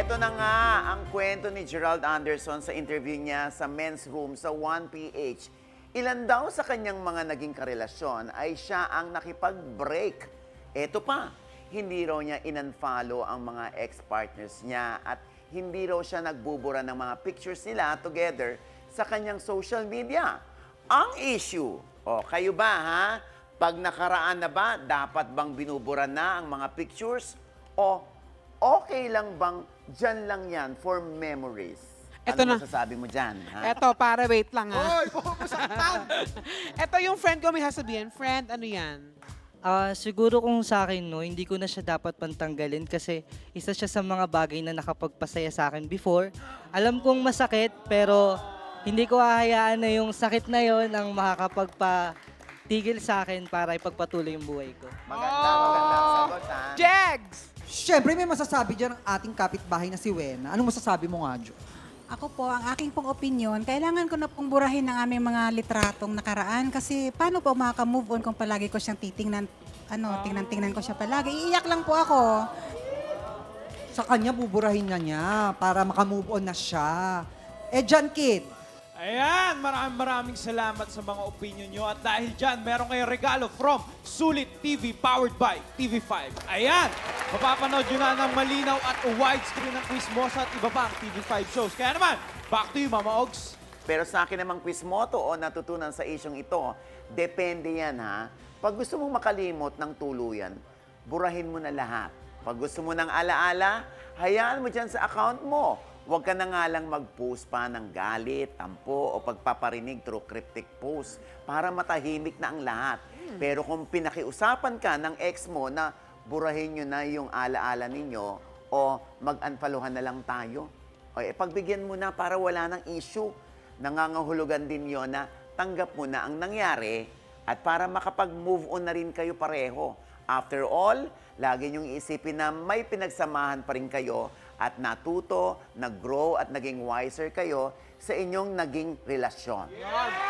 Eto na nga ang kwento ni Gerald Anderson sa interview niya sa Men's Room sa 1PH. Ilan daw sa kanyang mga naging karelasyon ay siya ang nakipag-break. Eto pa, hindi raw niya in-unfollow ang mga ex-partners niya at hindi raw siya nagbubura ng mga pictures nila together sa kanyang social media. Ang issue, o kayo ba ha? Pag nakaraan na ba, dapat bang binubura na ang mga pictures? O okay lang bang dyan lang yan for memories? Eto ano na. masasabi mo dyan? Ha? Eto, para wait lang ha. Hoy, pumasaktan! Eto yung friend ko may sasabihin. Friend, ano yan? Ah, siguro kung sa akin, no, hindi ko na siya dapat pantanggalin kasi isa siya sa mga bagay na nakapagpasaya sa akin before. Alam kong masakit, pero hindi ko hahayaan na yung sakit na yon ang makakapagpatigil sa akin para ipagpatuloy yung buhay ko. Maganda, maganda ang sagot, ha? Jegs! Siyempre, may masasabi dyan ang ating kapitbahay na si Wena. Anong masasabi mo nga, Jo? Ako po, ang aking pong opinion, kailangan ko na pong burahin ang aming mga litratong nakaraan kasi paano po makaka-move on kung palagi ko siyang titingnan, ano, tingnan-tingnan ko siya palagi. Iiyak lang po ako. Sa kanya, buburahin na niya para makamove on na siya. Eh, John Kid, Ayan, maraming maraming salamat sa mga opinion nyo. At dahil dyan, meron kayong regalo from Sulit TV powered by TV5. Ayan, mapapanood nyo na ng malinaw at widescreen ng Quiz Mosa at iba pang TV5 shows. Kaya naman, back to you, Mama Ogs. Pero sa akin namang quiz moto o natutunan sa isyong ito, depende yan ha. Pag gusto mong makalimot ng tuluyan, burahin mo na lahat. Pag gusto mo ng alaala, hayaan mo dyan sa account mo. Huwag ka na nga lang mag-post pa ng galit, tampo, o pagpaparinig through cryptic post para matahimik na ang lahat. Pero kung pinakiusapan ka ng ex mo na burahin nyo na yung alaala ninyo o mag-unfollowan na lang tayo, o eh, pagbigyan mo na para wala ng issue. Nangangahulugan din yon na tanggap mo na ang nangyari at para makapag-move on na rin kayo pareho. After all, lagi niyong isipin na may pinagsamahan pa rin kayo at natuto, nag-grow at naging wiser kayo sa inyong naging relasyon. Tama.